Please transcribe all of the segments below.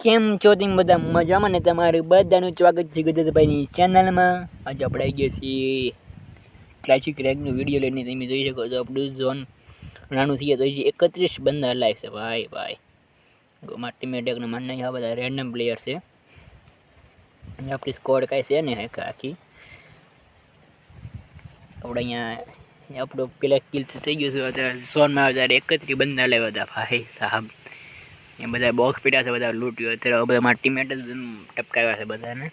કેમ છો તેમ બધા? મજામાં ને તમારું બધાનું સ્વાગત છે ગુજરાતભાઈની ચેનલમાં. આજે આપણે આવી ગયા છીએ ક્લાસિક રેગનો વીડિયો લઈને. તમે જોઈ શકો છો, આપણું ઝોન નાનું થઈ તો એકત્રીસ બંદા લાઈવ છે. ભાઈ ભાઈ. મારા માન નહીં, આ બધા રેન્ડમ પ્લેયર છે. આપણી સ્કોડ કાંઈ છે ને આખી આપણે અહીંયા આપણો પેલા કિલ થઈ ગયું છે. અત્યારે ઝોનમાં આવે એકત્રીસ બંદર લાવ્યા હતા. ભાઈ, સાહેબ. એ બધા બોક્સ પીડ્યા છે બધા લૂંટ્યું. અત્યારે બધા મારા ટીમેટ જ ટપકાવ્યા છે બધાને.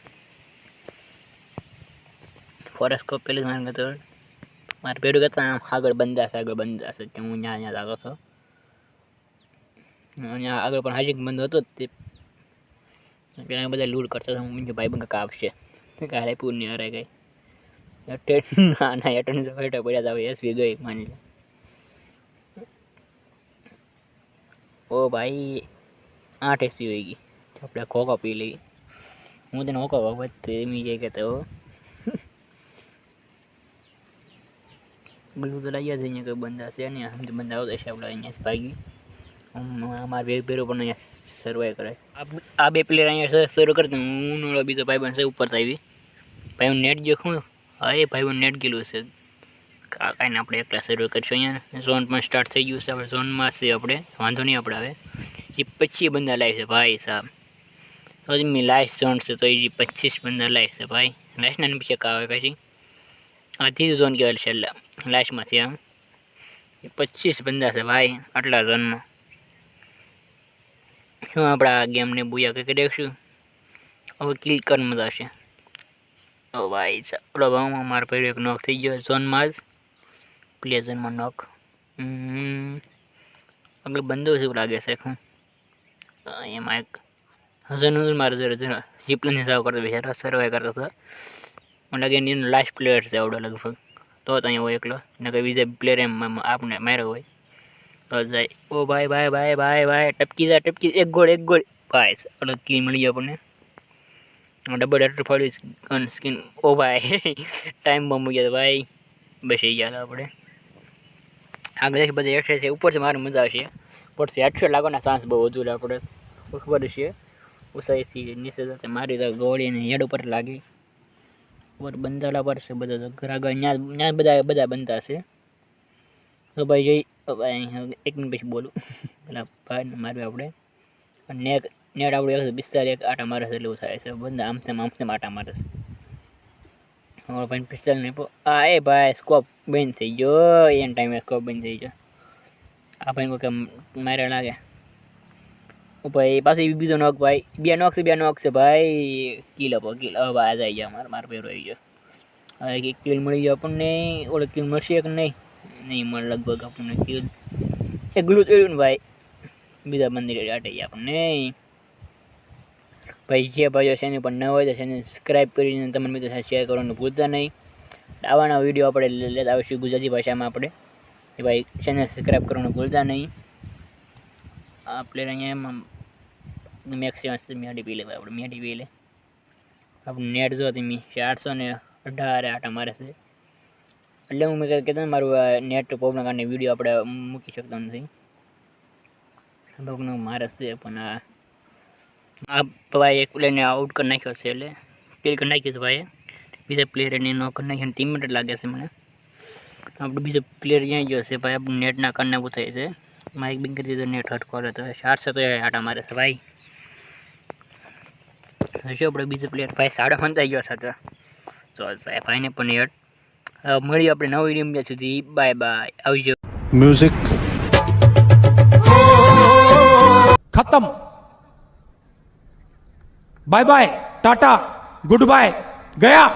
ફોરેસ્ટ કોપ પેલું મારે તો મારે પેલું કરતા આમ આગળ બંધાશે આગળ બંધાશે. કે હું ત્યાં ત્યાં આગળ છો. અહીંયા આગળ પણ હાજી બંધ હતો તે. પેલા બધા લૂંટ કરતા હું ભાઈ બંધ કાપશે કાલે પૂર નહીં હરાય ગઈ પડ્યા હતા. એસવી ગઈ માની લે. ઓ ભાઈ આઠ એસપી હોઈ ગઈ. આપણે ખોખો પી લઈ હું તેને ખોખો બાબત એમી જાય કે તો બધું તો લાગ્યા છે અહીંયા કોઈ બંદા છે ને આમ તો બંદા આવતા છે આપણે અહીંયા ભાગી. અમારા બે પેરો પણ અહીંયા સર્વાઈ કરે. આ- બે પ્લેયર અહીંયા શરૂ કરતા હું ઓલો બીજો ભાઈ બનશે ઉપર આવી. ભાઈ નેટ જો શું હા, એ ભાઈ નેટ ગયેલું છે કાંઈ આપણે એકલા સર્વે કરીશું અહીંયા. ઝોન પણ સ્ટાર્ટ થઈ ગયું છે. આપણે ઝોનમાં છે આપણે. વાંધો નહીં, આપણે હવે. એ પચીસ બંદા લાવી છે ભાઈ સાહેબ. મેં લાસ્ટ ઝોન છે તો એ પચીસ બંદા લાવી છે ભાઈ. લાસ્ટના પછી આવે પછી. ત્રીજું ઝોન કહેવાય છેલ્લા લાસ્ટમાંથી આમ પચીસ બંદા છે ભાઈ, આટલા ઝોનમાં. શું આપણે ગેમને બુયા કંઈક દેખશું? હવે કિલ કર મજા આવશે ઓ ભાઈ આપણો ભાવમાં મારો પહેલો એક નોક થઈ ગયો ઝોનમાં જ. પ્લે ઝોનમાં નોક આગળ બંદો છે એવું લાગે છે હું એમાં એક હજન મારે જરા જરા જીપલની સાવ કરતો બિચારો સર્વાઈ કરતો હતો મને લાગે એની લાસ્ટ પ્લેયર છે આવડો લગભગ તો જ અહીંયા હોય એકલો ને કે બીજા પ્લેયર એમ આપને માર્યો હોય તો જાય ઓ ભાઈ ભાઈ ભાઈ ભાઈ ભાઈ ટપકી જાય ટપકી એક ગોળ એક ગોળ ભાઈ અલગ કી મળી ગયો આપણને ડબલ એટર ફાળવી ગન સ્કીન ઓ ભાઈ ટાઈમ બમ ગયા ભાઈ બેસી ગયા હતા આપણે આગળ બધા એક્સરસાઇઝ ઉપરથી મારે મજા આવશે ઉપરથી હેડશોટ લાગવાના ચાન્સ બહુ વધુ આપણે ખબર છે. ઉસાઈથી નીચે જતા મારી તો ગોળીને હેડ ઉપર લાગી. ઉપર પર છે બધા તો ઘર આગળ ત્યાં બધા બધા બનતા છે તો ભાઈ જોઈ એક મિનિટ પછી બોલું. પેલા ભાઈને માર્યું આપણે. અને નેક નેટ આપણું એકસો પિસ્તાલીસ એક આટા મારે છે એટલે એવું થાય છે. બંધ આમ તેમ આમ તેમ આટા મારે છે. અમારો ભાઈ પિસ્તાલીસ નહીં આ એ ભાઈ સ્કોપ બંધ થઈ ગયો. એન ટાઈમે સ્કોપ બંધ થઈ ગયો. આ ભાઈ કોઈ મારે લાગે. ભાઈ, પાછી બીજો નોક ભાઈ. બે નોક છે, બે નોક છે ભાઈ. કિલ આપો કિલ. હવે ભાઈ આવી ગયા મારે, મારો પહેરો આવી ગયો હવે એક કિલ મળી ગયો આપણને. ઓળખ કિલ મળશે કે નહીં? નહીં મળે લગભગ આપણને કિલ. એ ગ્લુ ચડ્યું ને ભાઈ. બીજા મંદિરે આટે ગયા આપણને. ભાઈ, જે ભાઈઓ ચેનલ પર ન હોય તો ચેનલ સબસ્ક્રાઈબ કરીને તમને મિત્રો સાથે શેર કરવાનું ભૂલતા નહીં. આવાના વીડિયો આપણે લેતા આવીશું ગુજરાતી ભાષામાં આપણે. એ ભાઈ ચેનલ સબસ્ક્રાઈબ કરવાનું ભૂલતા નહીં. આપણે અહીંયા એમાં મેક્સિમમ મેડી પી લે આપણે મેડી પી લે. આપણું નેટ જો તમે ચારસો ને અઢાર આટા મારે છે. એટલે હું મેં કહેતો મારું નેટ પ્રોબ્લેમ કારણે વીડિયો આપણે મૂકી શકતા નથી. બગનો મારે છે, પણ આ ભાઈ એક પ્લેયરને આઉટ કરી નાખ્યો છે એટલે કિલ કરી નાખ્યું છે ભાઈએ. બીજા પ્લેયર એને નો કરી નાખ્યો ટીમમેટ લાગે છે મને. આપણો બીજો પ્લેયર જ્યાં ગયો છે ભાઈ, આપણું નેટના કારણે એવું થાય છે. માઇક બિંગ કરી દીધો નેટ હટકો કરે તો ચારસો તો આટા મારે છે ભાઈ. જો આપણે બીજો પ્લેયર ભાઈ સાડો ફંતાઈ ગયો સાથે તો. ભાઈને પણ એડ મળીએ આપણે નવી રીમ સુધી. બાય બાય આવજો મ્યુઝિક ખતમ. Bye bye Tata good bye ગયા.